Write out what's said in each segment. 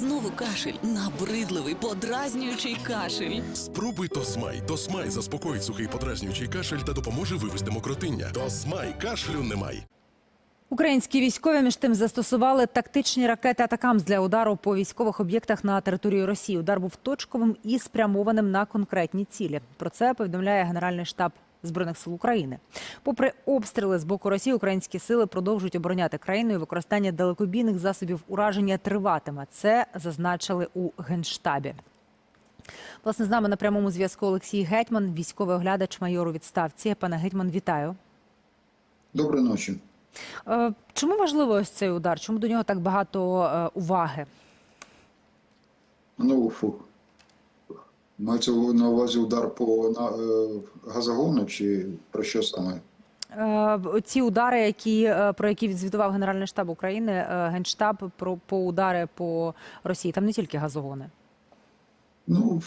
Знову кашель, набридливий, подразнюючий кашель. Спробуй Тосмай. Тосмай заспокоїть сухий подразнюючий кашель та допоможе вивести мокротиння. Тосмай кашлю немає. Українські військові між тим застосували тактичні ракети Атакамс для удару по військових об'єктах на території Росії. Удар був точковим і спрямованим на конкретні цілі. Про це повідомляє Генеральний штаб збройних сил України. Попри обстріли з боку Росії, українські сили продовжують обороняти країну. і Використання далекобійних засобів ураження триватиме. Це зазначили у генштабі. Власне, з нами на прямому зв'язку Олексій Гетьман, військовий оглядач майор у відставці. Пане Гетьман, вітаю. Доброї ночі. Е, Чому важливий ось цей удар? Чому до нього так багато е, уваги? Ну, фу. Мається на увазі удар по на, е, газогону чи про що саме? Е, Ці удари, які е, про які відзвітував Генеральний штаб України, генштаб про по удари по Росії. Там не тільки газогони. Ну,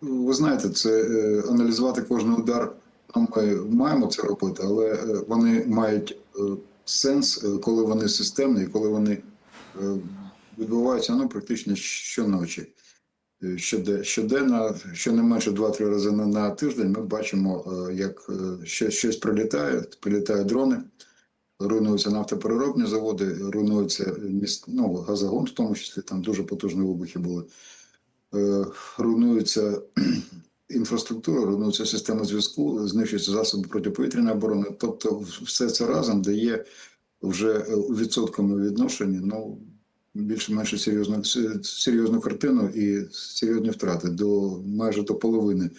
ви знаєте, це аналізувати кожен удар. ну, Ми маємо це робити, але вони мають сенс, коли вони системні, коли вони відбуваються ну, практично щоночі. Е, Щоде- Щоденно, щонайменше 2-3 рази на, тиждень ми бачимо, е, як е, ще- щось прилітає, прилітають дрони, руйнуються нафтопереробні заводи, руйнуються міст, ну, газогон, в тому числі там дуже потужні вибухи були. Руйнується інфраструктура, руйнується система зв'язку, знищуються засоби протиповітряної оборони. Тобто, все це разом дає вже у відсотковому відношенні ну, більш-менш серйозну, серйозну картину і серйозні втрати до майже до половини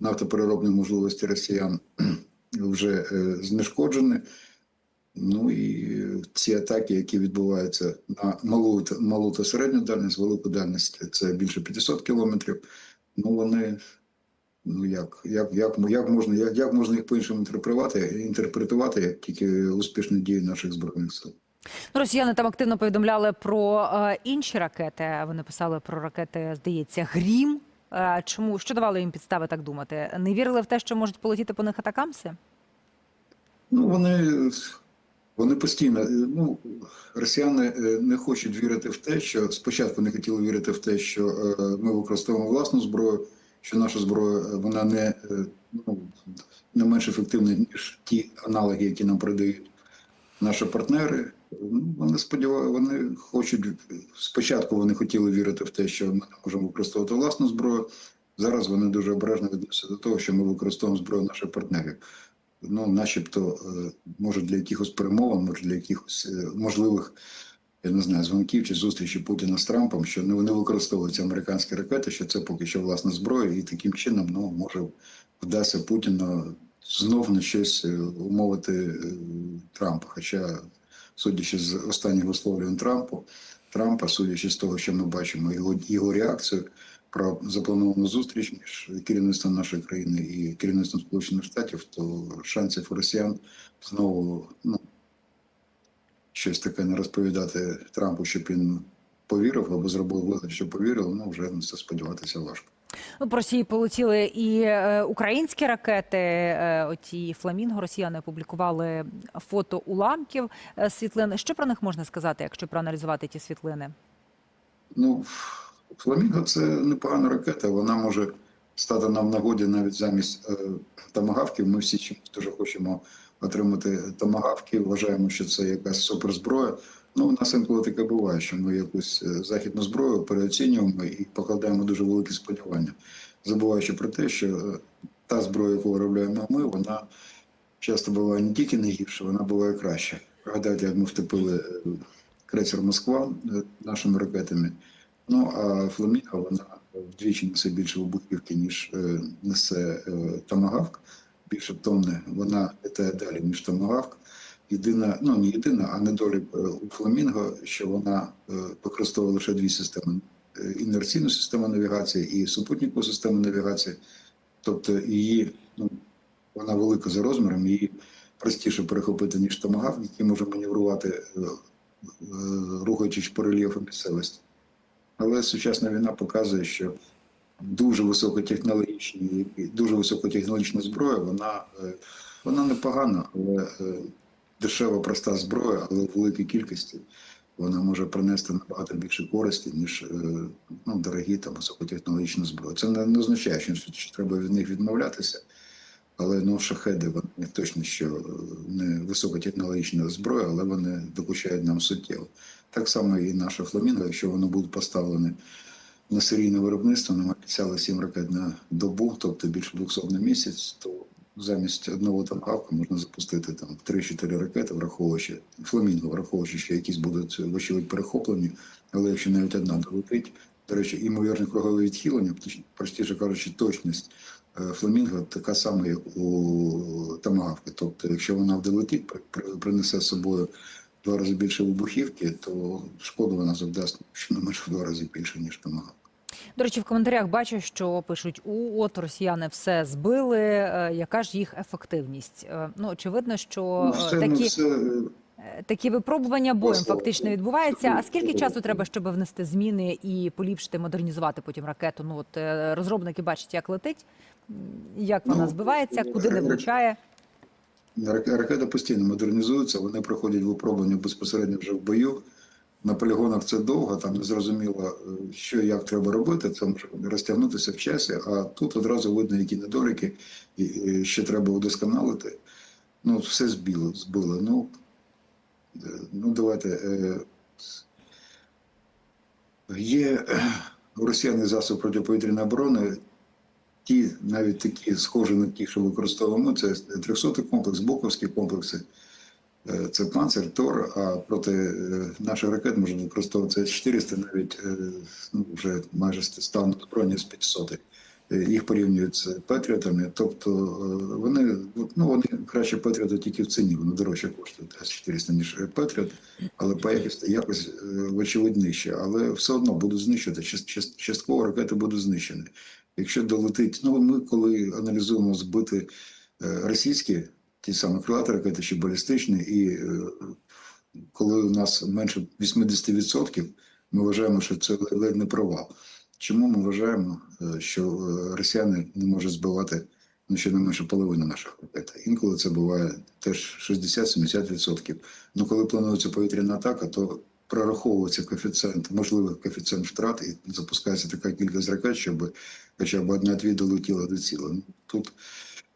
нафтопереробної можливості росіян вже е, знешкоджені. Ну і ці атаки, які відбуваються на малу, малу та середню дальність, велику дальність, це більше 500 кілометрів. Ну вони, ну як, як, як, як, можна, як, як можна їх по-іншому інтерпретувати, інтерпретувати, як тільки успішні дії наших збройних сил. Ну, Росіяни там активно повідомляли про е, інші ракети. Вони писали про ракети, здається, Грім. Е, Чому що давало їм підстави так думати? Не вірили в те, що можуть полетіти по них атакамси? Ну, вони, вони постійно, ну, росіяни е, не хочуть вірити в те, що спочатку не хотіли вірити в те, що е, ми використовуємо власну зброю, що наша зброя е, вона не, ну, не менш ефективна, ніж ті аналоги, які нам передають наші партнери. Ну, вони сподіваються, вони хочуть спочатку вони хотіли вірити в те, що ми не можемо використовувати власну зброю. Зараз вони дуже обережно відносяться до того, що ми використовуємо зброю наших партнерів ну, начебто, е, може для якихось перемовин, може для якихось е, можливих, я не знаю, дзвонків чи зустрічі Путіна з Трампом, що не вони використовують американські ракети, що це поки що власна зброя, і таким чином ну, може вдасться Путіну знов на щось е, умовити е, Трампа. Хоча, судячи з останніх висловлювань Трампу, Трампа, судячи з того, що ми бачимо, його, його реакцію про заплановану зустріч між керівництвом нашої країни і керівництвом Сполучених Штатів, то шансів росіян знову ну, щось таке не розповідати Трампу, щоб він повірив або зробив вигляд, що повірив, ну вже на це сподіватися важко. Ну, по Росії полетіли і е, українські ракети. Е, оті фламінго росіяни опублікували фото уламків е, світлин. Що про них можна сказати, якщо проаналізувати ті світлини? Ну, Фламінго це непогана ракета. Вона може стати нам нагоді навіть замість е, томагавків. Ми всі чомусь дуже хочемо отримати томагавки. Вважаємо, що це якась суперзброя. Ну, у нас інколи таке буває, що ми якусь е, західну зброю переоцінюємо і покладаємо дуже великі сподівання, забуваючи про те, що е, та зброя, яку виробляємо ми, вона часто буває не тільки не гірша, вона буває краще. Пригадайте, як ми втопили е, крейсер Москва нашими ракетами. Ну а Фламінго вона вдвічі несе більше вибухівки, ніж несе Томагавк. Більше тонни вона літає далі, ніж Томагавк. Єдина, ну не єдина, а недолік е, у Фламінго, що вона е, використовує лише дві системи: Е, інерційну систему навігації і супутникову систему навігації. Тобто її, ну, вона велика за розміром, її простіше перехопити, ніж Томагавк, який може маневрувати, рухаючись по рельєфу місцевості. Але сучасна війна показує, що дуже високотехнологічні, дуже високотехнологічна зброя, вона, вона непогана, але дешева, проста зброя, але в великій кількості вона може принести набагато більше користі, ніж е, ну, дорогі там високотехнологічні зброї. Це не, не означає, що, що треба від них відмовлятися. Але ну, шахеди вони точно що е, не високотехнологічна зброя, але вони докучають нам суттєво. Так само і наша фламінго, якщо воно буде поставлене на серійне виробництво, нам обіцяли 7 ракет на добу, тобто більше 200 на місяць, то замість одного тамагавка можна запустити там 3-4 ракети, враховуючи фламінго, враховуючи, що якісь будуть вочевидь перехоплені, але якщо навіть одна долетить, до речі, імовірне кругове відхилення, простіше кажучи, точність е, фламінго така сама, як у тамагавки. Тобто, якщо вона долетить, при- при- принесе з собою два рази більше вибухівки, то шкоду вона завдасть щонайменше в два рази більше, ніж тамагавка. До речі, в коментарях бачу, що пишуть: у от росіяни все збили. е, Яка ж їх ефективність? Е, Ну очевидно, що Ну, е, ну, такі, все, такі випробування боєм фактично відбуваються. А скільки часу треба, щоб внести зміни і поліпшити, модернізувати потім ракету? Ну от розробники бачать, як летить, як вона Ну, збивається, куди не влучає. Рак- Ракети постійно модернізуються, вони проходять випробування безпосередньо вже в бою. На полігонах це довго, там не зрозуміло, е, що і як треба робити, це може розтягнутися в часі, а тут одразу видно, які недоліки, ще треба удосконалити. Ну, все збило, збило. Ну, е, ну давайте. е, Є е, у росіян засоб протиповітряної оборони, ті, навіть такі схожі на ті, що використовуємо, це 300 комплекс, Боковські комплекси, це панцир, Тор, а проти е, наших ракет може використовуватися 400, навіть е, ну, вже майже стану збройні з 500. Е, Їх порівнюють з Петріотами, тобто е, вони, ну, вони краще Петріоти тільки в ціні, вони дорожче коштують С-400, ніж Петріот, але по якості якось е, вочевидь нижче. Але все одно будуть знищувати, Част- част- частково ракети будуть знищені. Якщо долетить, ну ми коли аналізуємо збити е, російські ті самі крилаті ракети чи балістичні, і е, коли у нас менше 80%, ми вважаємо, що це ледь не провал. Чому ми вважаємо, е, що е, росіяни не можуть збивати ну, щонайменше половину наших ракет? Інколи це буває теж 60-70%. Ну коли планується повітряна атака, то прораховується коефіцієнт, можливий коефіцієнт втрат, і запускається така кількість ракет, щоб хоча б одна-дві долетіла до ціла. Ну, тут,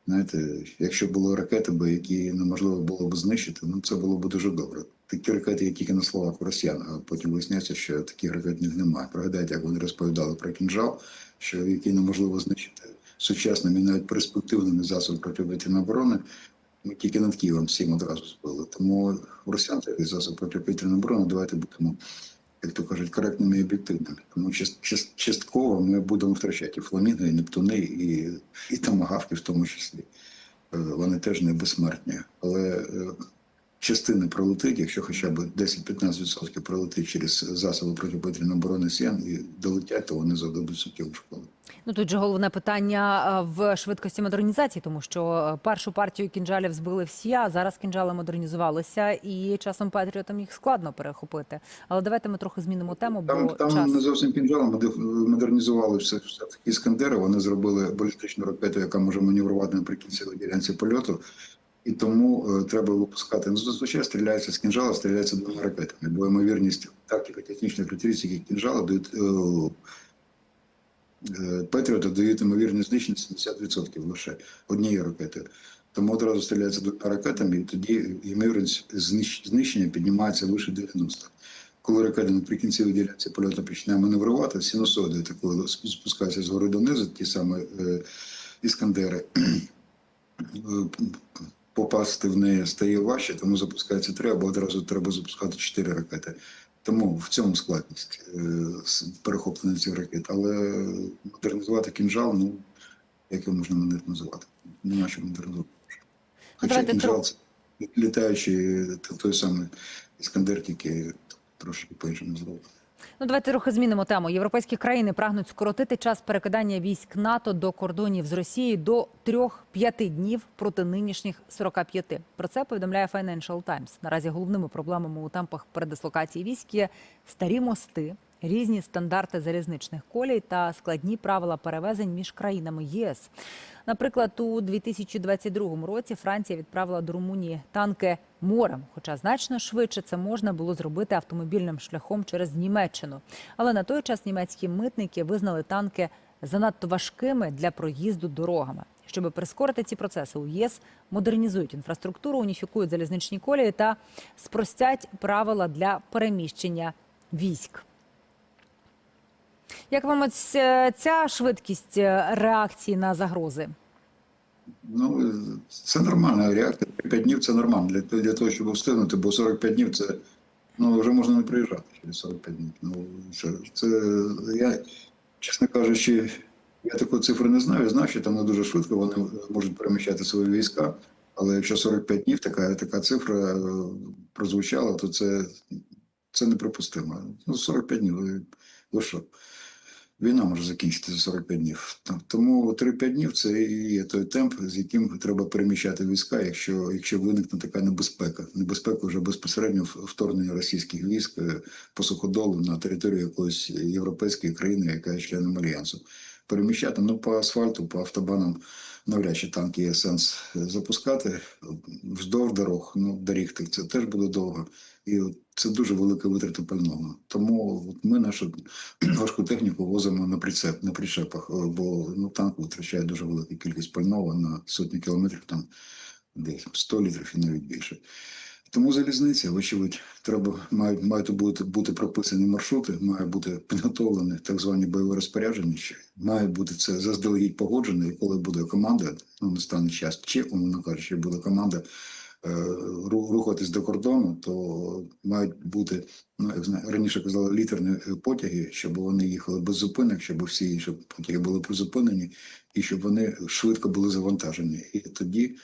знаєте, якщо були ракети, би, які неможливо було б знищити, ну це було б дуже добре. Такі ракети тільки на словах росіян, а потім виясняється, що таких ракет в них немає. Пригадайте, як вони розповідали про кінжал, що який неможливо знищити сучасними, навіть перспективними засобами протиповітряної оборони. Ми тільки над Києвом всім одразу збили. Тому росіян такий засоб протиповітряної оборони, давайте будемо, як то кажуть, коректними і об'єктивними. Тому част- част- частково ми будемо втрачати і фламінги, і нептуни, і, і тамагавки в тому числі. Е, Вони теж не безсмертні. Але частина пролетить, якщо хоча б 10-15% пролетить через засоби протиповітряної оборони Сіян і долетять, то вони завдадуть суттєву шкоду. Ну тут же головне питання в швидкості модернізації, тому що першу партію кінжалів збили всі, а зараз кінжали модернізувалися, і часом Петріотам їх складно перехопити. Але давайте ми трохи змінимо тему, бо Там, там час. не зовсім кінжалом модернізували все, все таки іскандери. Вони зробили балістичну ракету, яка може маневрувати наприкінці ділянці польоту. І тому е, треба випускати. Ну, зазвичай стріляється з кінжала, стріляється двома ракетами. Бо ймовірність тактика технічної характеристики кінжала дають е, е, Петріота дають ймовірність знищення 70% лише однією ракетою. Тому одразу стріляється двома ракетами, і тоді ймовірність знищення піднімається вище 90. Коли ракета наприкінці ділянці польоту починає маневрувати, синусоїди такої спускаються згори донизу, ті самі е, іскандери. Попасти в неї стає важче, тому запускається три, або одразу треба запускати чотири ракети. Тому в цьому складність е, перехоплення цих ракет. Але модернізувати кінжал, ну як його можна модернізувати? Нема що модернізувати. Хоча кінжал це літаючий той самий іскандер, тільки трошки по-іншому зроблено. Ну, давайте трохи змінимо тему. Європейські країни прагнуть скоротити час перекидання військ НАТО до кордонів з Росією до 3-5 днів проти нинішніх 45. Про це повідомляє Financial Times. Наразі головними проблемами у темпах передислокації військ є старі мости, різні стандарти залізничних колій та складні правила перевезень між країнами ЄС. Наприклад, у 2022 році Франція відправила до Румунії танки морем, хоча значно швидше це можна було зробити автомобільним шляхом через Німеччину. Але на той час німецькі митники визнали танки занадто важкими для проїзду дорогами. Щоб прискорити ці процеси, у ЄС модернізують інфраструктуру, уніфікують залізничні колії та спростять правила для переміщення військ. Як вам е, ця швидкість е, реакції на загрози? Ну, це нормальна реакція. 5 днів це нормально для, для того, щоб встигнути, бо 45 днів це ну, вже можна не приїжджати через 45 днів. Ну, це, я, чесно кажучи, я такої цифри не знаю. Я знаю, що там не дуже швидко вони можуть переміщати свої війська. Але якщо 45 днів така, така цифра е, прозвучала, то це, це неприпустимо. Ну, 45 днів. Ви що? Війна може закінчитися за 45 днів. Тому 3-5 днів це і є той темп, з яким треба переміщати війська, якщо, якщо виникне така небезпека. Небезпека вже безпосередньо вторгнення російських військ е, по суходолу на територію якоїсь європейської країни, яка є членом альянсу. Переміщати ну по асфальту, по автобанам навряд чи танки є сенс запускати вздовж дорог. Ну доріг це теж буде довго. І це дуже велика витрата пального. Тому от ми нашу важку техніку возимо на прицеп, на причепах, е, бо ну, танк витрачає дуже велику кількість пального на сотні кілометрів, там десь 100 літрів і навіть більше. Тому залізниця, вочевидь, треба мають, мають бути, бути прописані маршрути, має бути підготовлені так звані бойові розпорядження. ще. Має бути це заздалегідь погоджено, і коли буде команда, ну настане час, чи умовно кажучи, буде команда рухатись до кордону, то мають бути, ну як знаю, раніше казали, літерні е, потяги, щоб вони їхали без зупинок, щоб всі інші потяги були призупинені, і щоб вони швидко були завантажені. І тоді,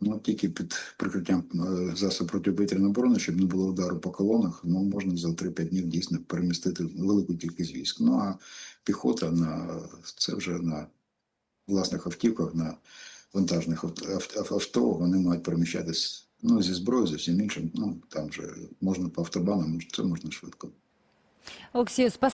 ну тільки під прикриттям е, засоб протиповітряної оборони, щоб не було удару по колонах, ну можна за 3-5 днів дійсно перемістити велику кількість військ. Ну а піхота на це вже на власних автівках, на вантажних авт- авт- авт- авто, вони мають переміщатись ну, зі зброєю, зі всім іншим. Ну там же можна по автобанам, це можна швидко. Олексію.